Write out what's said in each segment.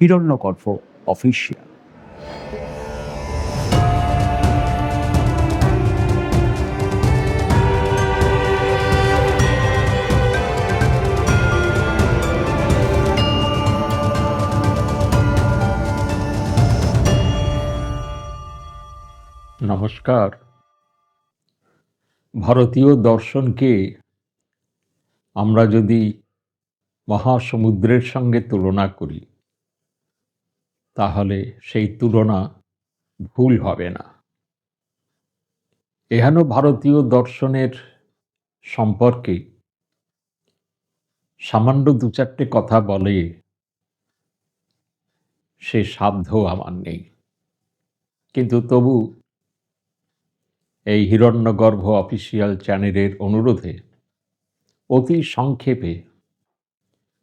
হিরণ্যকর্ফ official নমস্কার। ভারতীয় দর্শনকে আমরা যদি মহাসমুদ্রের সঙ্গে তুলনা করি তাহলে সেই তুলনা ভুল হবে না। এহেন ভারতীয় দর্শনের সম্পর্কে সামান্য দু চারটে কথা বলে সে সাধ্য আমার নেই। কিন্তু তবু এই হিরণ্যগর্ভ অফিসিয়াল চ্যানেলের অনুরোধে অতি সংক্ষেপে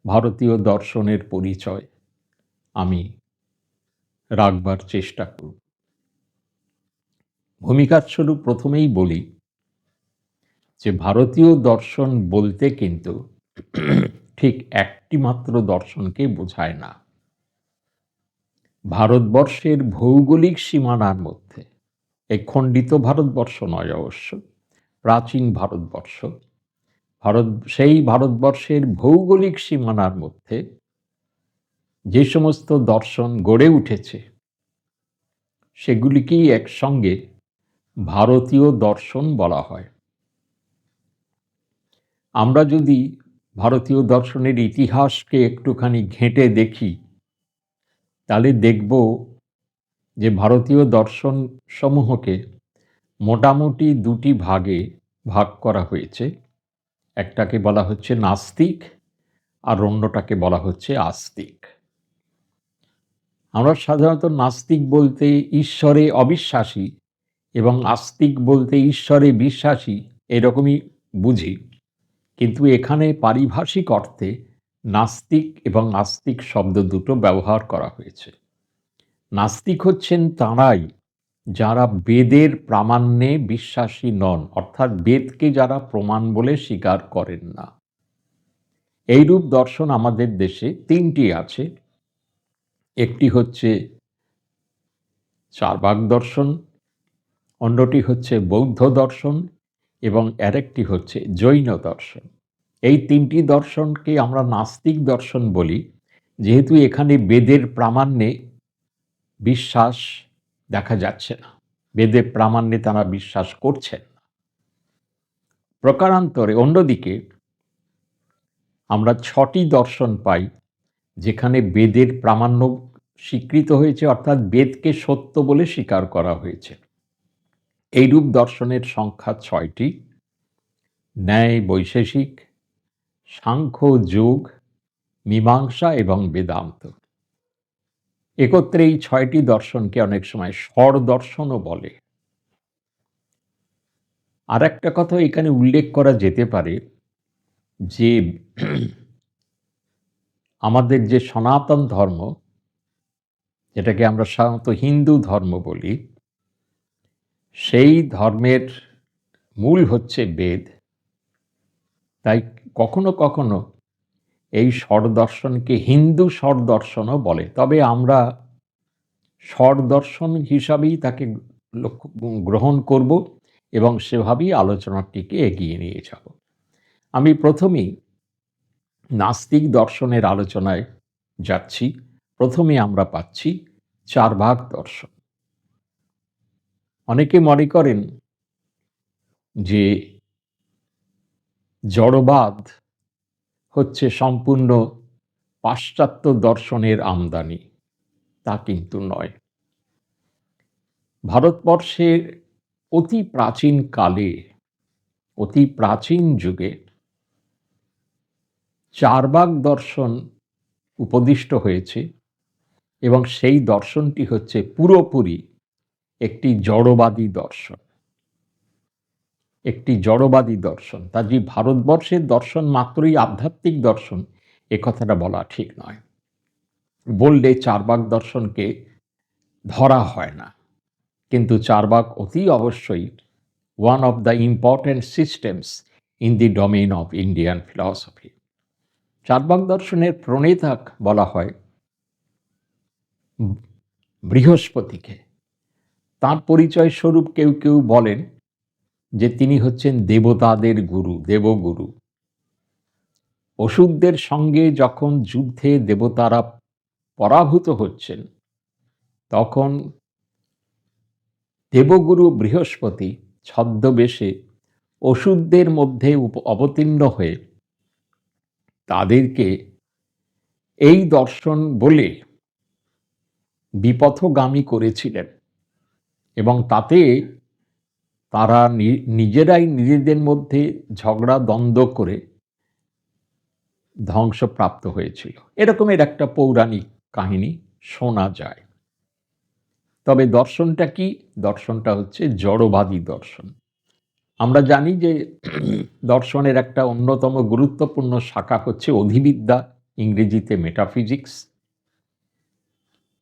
ভারতীয় দর্শনের পরিচয় আমি রাখবার চেষ্টা করব। ভূমিকার স্বরূপ প্রথমেই বলি যে ভারতীয় দর্শন বলতে কিন্তু ঠিক একটি মাত্র দর্শনকে বোঝায় না। ভারতবর্ষের ভৌগোলিক সীমানার মধ্যে, এই খণ্ডিত ভারতবর্ষ নয় অবশ্য, প্রাচীন ভারতবর্ষ, ভারত, সেই ভারতবর্ষের ভৌগোলিক সীমানার মধ্যে যে সমস্ত দর্শন গড়ে উঠেছে, সেগুলিকেই একসঙ্গে ভারতীয় দর্শন বলা হয়। আমরা যদি ভারতীয় দর্শনের ইতিহাসকে একটুখানি ঘেঁটে দেখি, তাহলে দেখব যে ভারতীয় দর্শন সমূহকে মোটামুটি দুটি ভাগে ভাগ করা হয়েছে। একটাকে বলা হচ্ছে নাস্তিক আর অন্যটাকে বলা হচ্ছে আস্তিক। আমরা সাধারণত নাস্তিক বলতে ঈশ্বরে অবিশ্বাসী এবং আস্তিক বলতে ঈশ্বরে বিশ্বাসী এরকমই বুঝি। কিন্তু এখানে পারিভাষিক অর্থে নাস্তিক এবং আস্তিক শব্দ দুটো ব্যবহার করা হয়েছে। নাস্তিক হচ্ছেন তাঁরাই যারা বেদের প্রামাণ্যে বিশ্বাসী নন, অর্থাৎ বেদকে যারা প্রমাণ বলে স্বীকার করেন না। এইরূপ দর্শন আমাদের দেশে তিনটি আছে। একটি হচ্ছে চারবাক দর্শন, অন্যটি হচ্ছে বৌদ্ধ দর্শন এবং আরেকটি হচ্ছে জৈন দর্শন। এই তিনটি দর্শনকে আমরা নাস্তিক দর্শন বলি। যেহেতু এখানে বেদের প্রামাণ্যে বিশ্বাস দেখা যাচ্ছে না, বেদের প্রামাণ্যে তারা বিশ্বাস করছেন না। প্রকারান্তরে অন্যদিকে আমরা ছটি দর্শন পাই, যেখানে বেদের প্রামাণ্য স্বীকৃত হয়েছে, অর্থাৎ বেদকে সত্য বলে স্বীকার করা হয়েছে। এইরূপ দর্শনের সংখ্যা ছয়টি। ন্যায় বৈশেষিক, সাংখ্য যোগ, মীমাংসা এবং বেদান্ত। একত্রে এই ছয়টি দর্শনকে অনেক সময় স্বর দর্শনও বলে। আর একটা কথা এখানে উল্লেখ করা যেতে পারে যে, আমাদের যে সনাতন ধর্ম যেটাকে আমরা সাধারণত হিন্দু ধর্ম বলি, সেই ধর্মের মূল হচ্ছে বেদ। তাই কখনো কখনো এই স্বরদর্শনকে হিন্দু স্বরদর্শনও বলে। তবে আমরা স্বরদর্শন হিসাবেই তাকে লক্ষ্য গ্রহণ করব এবং সেভাবেই আলোচনাটিকে এগিয়ে নিয়ে যাব। আমি প্রথমেই নাস্তিক দর্শনের আলোচনায় যাচ্ছি। প্রথমে আমরা পাচ্ছি চার ভাগ দর্শন অনেকে মনে করেন যে জড়বাদ হচ্ছে সম্পূর্ণ পাশ্চাত্য দর্শনের আমদানি। তা কিন্তু নয়। ভারতবর্ষের অতি প্রাচীন কালে, অতি প্রাচীন যুগে চারবাগ দর্শন উপদিষ্ট হয়েছে। এবং সেই দর্শনটি হচ্ছে পুরোপুরি একটি জড়বাদী দর্শন। একটি জড়বাদী দর্শন। তা যে ভারতবর্ষের দর্শন মাত্রই আধ্যাত্মিক দর্শন, এ কথাটা বলা ঠিক নয়। বললে চারবাগ দর্শনকে ধরা হয় না। কিন্তু চারবাগ অতি অবশ্যই one of the important systems in the domain of Indian philosophy Charvaka দর্শনের প্রণেতা বলা হয় বৃহস্পতিকে। তার পরিচয় স্বরূপ কেউ কেউ বলেন যে তিনি হচ্ছেন দেবতাদের গুরু, দেবগুরু। অসুরদের সঙ্গে যখন যুদ্ধে দেবতারা পরাভূত হচ্ছেন, তখন দেবগুরু বৃহস্পতি ছদ্মবেশে ওষুধদের মধ্যে অবতীর্ণ হয়ে তাদেরকে এই দর্শন বলে বিপথগামী করেছিলেন। এবং তাতে তারা নিজেরাই নিজেদের মধ্যে ঝগড়া, দ্বন্দ্ব করে ধ্বংসপ্রাপ্ত হয়েছিল। এরকমের একটা পৌরাণিক কাহিনী শোনা যায়। তবে দর্শনটা কি? দর্শনটা হচ্ছে জড়বাদী দর্শন। আমরা জানি যে দর্শনের একটা অন্যতম গুরুত্বপূর্ণ শাখা হচ্ছে অধিবিদ্যা, ইংরেজিতে মেটাফিজিক্স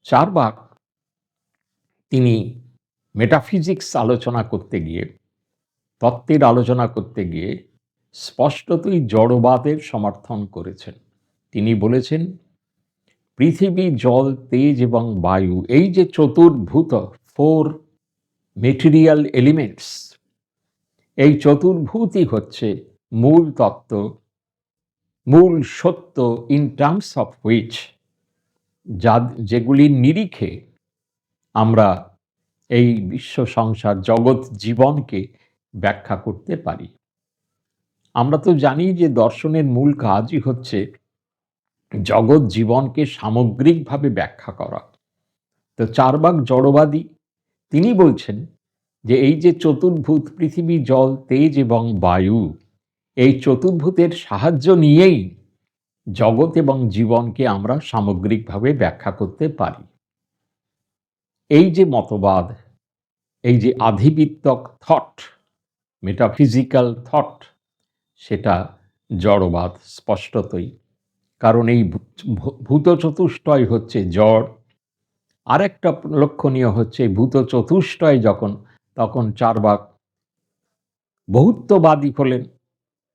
চারবাক তিনি মেটাফিজিক্স আলোচনা করতে গিয়ে, তত্ত্বের আলোচনা করতে গিয়ে স্পষ্টতই জড়বাদের সমর্থন করেছেন। তিনি বলেছেন, পৃথিবী, জল, তেজ এবং বায়ু, এই যে চতুর্ভূত ফোর মেটেরিয়াল এলিমেন্টস এই চতুর্ভূতই হচ্ছে মূল তত্ত্ব, মূল সত্য ইন টার্মস অফ হুইচ যা যেগুলির নিরিখে আমরা এই বিশ্ব সংসার জগৎ জীবনকে ব্যাখ্যা করতে পারি। আমরা তো জানি যে দর্শনের মূল কাজই হচ্ছে জগৎ জীবনকে সামগ্রিকভাবে ব্যাখ্যা করা। তো চারবাক জড়বাদী, তিনি বলছেন যে এই যে চতুর্ভূত পৃথিবী, জল, তেজ এবং বায়ু, এই চতুর্ভূতের সাহায্য নিয়েই জগৎ এবং জীবনকে আমরা সামগ্রিকভাবে ব্যাখ্যা করতে পারি। এই যে মতবাদ, এই যে আধিবিত্যক থট মেটাফিজিক্যাল থট সেটা জড়বাদ স্পষ্টতই। কারণ এই ভূত চতুষ্টয় হচ্ছে জড়। আরেকটা লক্ষণীয় হচ্ছে ভূত চতুষ্টয় যখন, তখন চারবাক বহুত্ববাদী হলেন।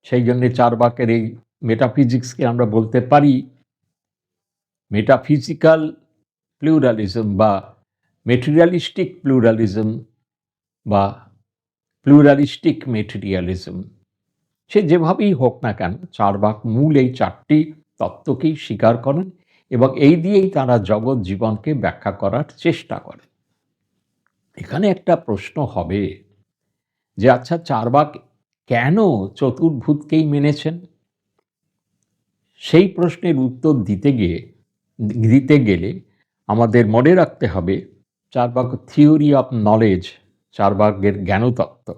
সেই জন্যে চারবাকের এই মেটাফিজিক্সকে আমরা বলতে পারি মেটাফিজিক্যাল প্লুরালিজম বা মেটেরিয়ালিস্টিক প্লুরালিজম বা প্লুরালিস্টিক মেটেরিয়ালিজম সে যেভাবেই হোক না কেন, চারবাক মূল এই চারটি তত্ত্বকেই স্বীকার করেন এবং এই দিয়েই তারা জগৎ জীবনকে ব্যাখ্যা করার চেষ্টা করেন। এখানে একটা প্রশ্ন হবে যে আচ্ছা চারবাক কেন চতুর্ভূতকেই মেনেছেন? সেই প্রশ্নের উত্তর দিতে গিয়ে, দিতে গেলে আমাদের মনে রাখতে হবে চারবাক থিওরি অফ নলেজ চারবাকের জ্ঞানতত্ত্ব।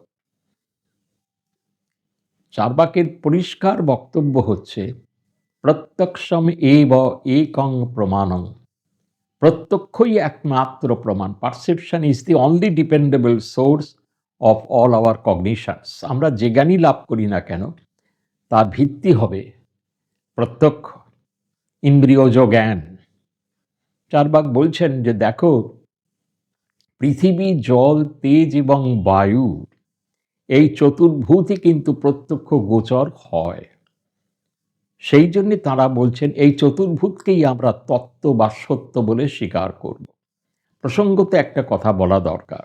চারবাকের পরিষ্কার বক্তব্য হচ্ছে, প্রত্যক্ষম এব একং প্রমাণং। প্রত্যক্ষই একমাত্র প্রমাণ। Perception is the only dependable source of all our cognitions. আমরা যে জ্ঞানই লাভ করি না কেন, তার ভিত্তি হবে প্রত্যক্ষ ইন্দ্রিয়জ জ্ঞান চারবাক বলছেন যে দেখো, পৃথিবী, জল, তেজ এবং বায়ু, এই চতুর্ভূতই কিন্তু প্রত্যক্ষ গোচর হয়। সেই জন্য তারা বলছেন, এই চতুর্ভূতকেই আমরা তত্ত্ব বা সত্য বলে স্বীকার করব। প্রসঙ্গত একটা কথা বলা দরকার।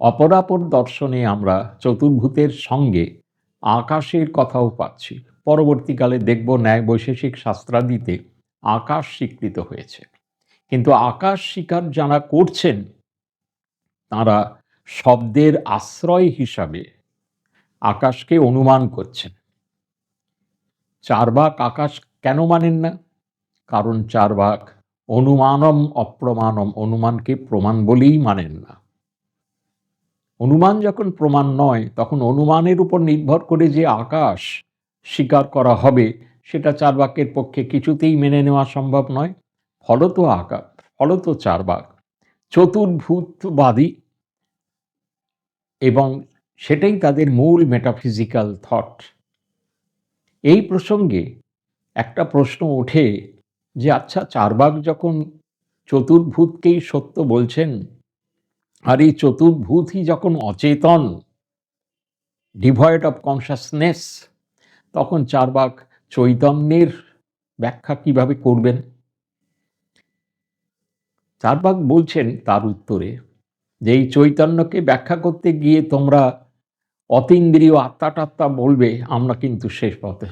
অপরাপর দর্শনে আমরা চতুর্ভূতের সঙ্গে আকাশের কথাও পাচ্ছি। পরবর্তীকালে দেখব ন্যায় বৈশেষিক শাস্ত্রাদিতে আকাশ স্বীকৃত হয়েছে। কিন্তু আকাশ স্বীকার যারা করছেন, তারা শব্দের আশ্রয় হিসাবে আকাশকে অনুমান করছেন। চারবাক আকাশ কেন মানেন না? কারণ চারবাক অনুমানম অপ্রমাণম অনুমানকে প্রমাণ বলেই মানেন না। অনুমান যখন প্রমাণ নয়, তখন অনুমানের উপর নির্ভর করে যে আকাশ স্বীকার করা হবে, সেটা চারবাকের পক্ষে কিছুতেই মেনে নেওয়া সম্ভব নয়। ফলত আকাশ ফলত চারবাক চতুর্ভূতবাদী, এবং সেটাই তাদের মূল মেটাফিজিক্যাল থট এই প্রসঙ্গে একটা প্রশ্ন ওঠে যে আচ্ছা চারবাক যখন চতুর্ভূতকেই সত্য বলছেন, আর এই চতুর্ভূতই যখন অচেতন ডিভয়েড অফ কনসাসনেস তখন চারবাক চৈতন্যের ব্যাখ্যা কীভাবে করবেন? চারবাক বলছেন তার উত্তরে যে এই চৈতন্যকে ব্যাখ্যা করতে গিয়ে তোমরা অতীন্দ্রিয় আত্মা টাত্মা বলবে, আমরা কিন্তু শেষ পথে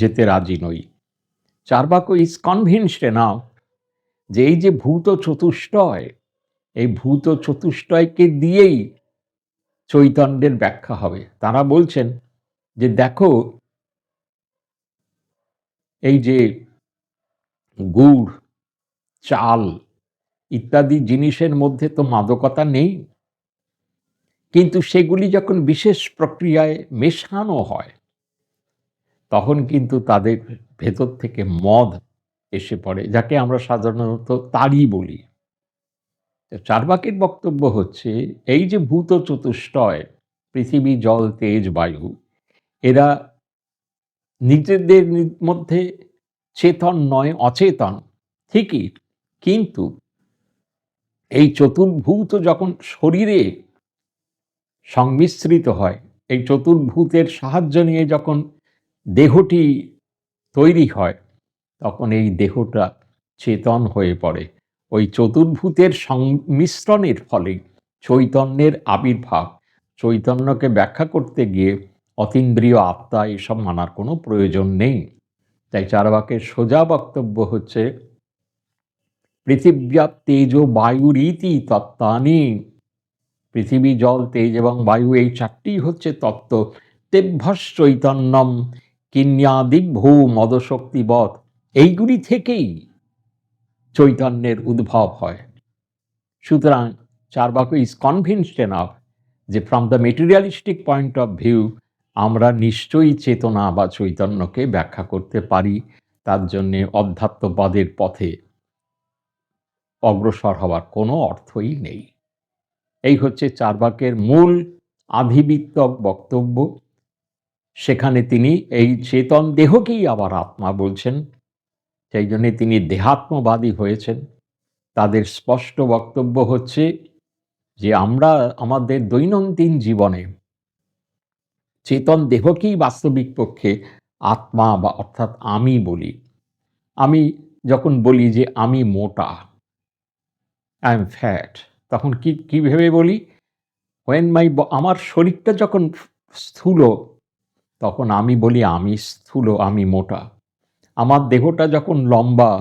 যেতে রাজি নই। চারবাক ইজ কনভিনসড নাও যে এই যে ভূত চতুষ্টয়, এই ভূত চতুষ্টয়কে দিয়েই চৈতন্যের ব্যাখ্যা হবে। তারা বলছেন যে দেখো এই যে গুড়, চাল ইত্যাদি জিনিসের মধ্যে তো মাদকতা নেই। কিন্তু সেগুলি যখন বিশেষ প্রক্রিয়ায় মেশানো হয়, তখন কিন্তু তাদের ভেতর থেকে মদ এসে পড়ে, যাকে আমরা সাধারণত তাড়ি বলি। চারবাকের বক্তব্য হচ্ছে, এই যে ভূত চতুষ্টয়, পৃথিবী জল, তেজ, বায়ু, এরা নিজেদের মধ্যে চেতন নয়, অচেতন। ঠিকই, কিন্তু এই চতুর্ভূত যখন শরীরে সংমিশ্রিত হয়, এই চতুর্ভূতের সাহায্য নিয়ে যখন দেহটি তৈরি হয়, তখন এই দেহটা চেতন হয়ে পড়ে। ওই চতুর্ভূতের সংমিশ্রণের ফলে চৈতন্যের আবির্ভাব। চৈতন্যকে ব্যাখ্যা করতে গিয়ে অতীন্দ্রিয় আত্মা এসব মানার কোনো প্রয়োজন নেই। তাই চারবাকের সোজা বক্তব্য হচ্ছে পৃথিব্যা তেজ ও বায়ুর ইতি তত্ত্বানি। পৃথিবী জল, তেজ এবং বায়ু এই চারটি হচ্ছে তত্ত্ব। তেভ্যস চৈতন্যম কিন্যাদিক ভূ মদশক্তিবৎ এইগুলি থেকেই চৈতন্যের উদ্ভব হয়। সুতরাং চারবাকু ইজ কনভিনসড এনাফ যে from the materialistic point of view আমরা নিশ্চয়ই চেতনা বা চৈতন্যকে ব্যাখ্যা করতে পারি, তার জন্যে অধ্যাত্মবাদের পথে অগ্রসর হওয়ার কোনো অর্থই নেই। এই হচ্ছে চারবাকের মূল আধিবিত্যক বক্তব্য। সেখানে তিনি এই চেতন দেহকেই আবার আত্মা বলছেন, সেই জন্যে তিনি দেহাত্মবাদী হয়েছেন। তাদের স্পষ্ট বক্তব্য হচ্ছে যে আমরা আমাদের দৈনন্দিন জীবনে চেতন দেহকেই বাস্তবিক পক্ষে আত্মা বা অর্থাৎ আমি বলি। আমি যখন বলি যে আমি মোটা আই এম ফ্যাট তখন কি, কী ভেবে বলি? ওয়েন মাই আমার শরীরটা যখন স্থূল, তখন আমি বলি আমি স্থূল, আমি মোটা। আমার দেহটা যখন লম্বা,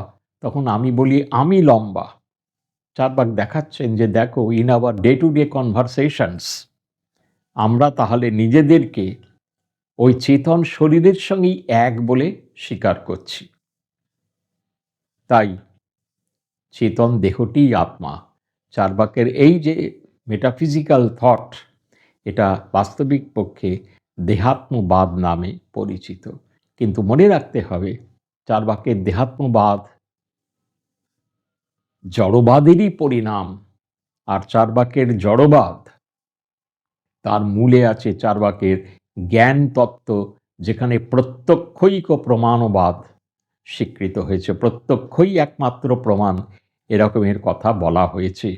তখন আমি বলি আমি লম্বা। চারবার দেখাচ্ছেন যে দেখো in our day to day conversations আমরা তাহলে নিজেদেরকে ওই চেতন শরীরের সঙ্গেই এক বলে স্বীকার করছি। তাই চেতন দেহটিই আত্মা। চারবাকের এই যে মেটাফিজিক্যাল থট এটা বাস্তবিক পক্ষে দেহাত্মবাদ নামে পরিচিত। কিন্তু মনে রাখতে হবে, চারবাকের দেহাত্মবাদ জড়বাদেরই পরিণাম, আর চারবাকের জড়বাদ তার মূলে আছে চারবাকের জ্ঞান তত্ত্ব যেখানে প্রত্যক্ষৈক প্রমাণবাদ স্বীকৃত হয়েছে। প্রত্যক্ষই একমাত্র প্রমাণ, এরকমের কথা বলা হয়েছে।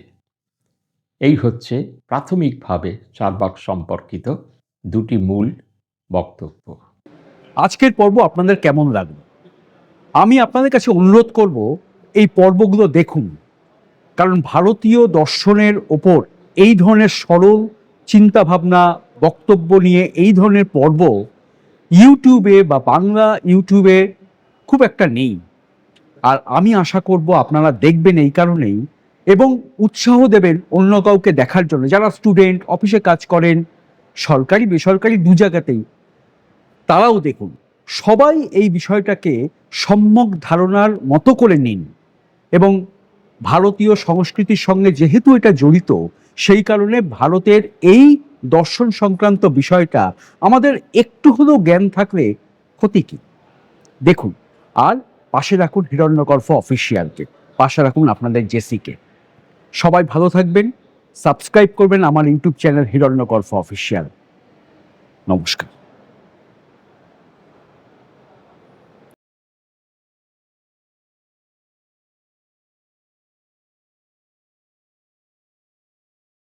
এই হচ্ছে প্রাথমিকভাবে চারবাক সম্পর্কিত দুটি মূল বক্তব্য। আজকের পর্ব আপনাদের কেমন লাগল? আমি আপনাদের কাছে অনুরোধ করব, এই পর্বগুলো দেখুন। কারণ ভারতীয় দর্শনের ওপর এই ধরনের সরল চিন্তাভাবনা, বক্তব্য নিয়ে এই ধরনের পর্ব ইউটিউবে বা বাংলা ইউটিউবে খুব একটা নেই। আর আমি আশা করব আপনারা দেখবেন এই কারণেই এবং উৎসাহ দেবেন অন্য কাউকে দেখার জন্য। যারা স্টুডেন্ট, অফিসে কাজ করেন, সরকারি, বেসরকারি দু জায়গাতেই, তারাও দেখুন, সবাই এই বিষয়টাকে সম্যক ধারণার মতো করে নিন। এবং ভারতীয় সংস্কৃতির সঙ্গে যেহেতু এটা জড়িত সেই কারণে ভারতের এই দর্শন সংক্রান্ত বিষয়টা আমাদের একটু হলেও জ্ঞান থাকলে ক্ষতি কি? দেখুন, আর পাশে রাখুন হিরণ্যকর্ফ অফিসিয়ালকে। পাশে রাখুন আপনাদের জেসিকে। সবাই ভালো থাকবেন, সাবস্ক্রাইব করবেন আমার ইউটিউব চ্যানেল হিরণ্যকর্ফ অফিসিয়াল। নমস্কার।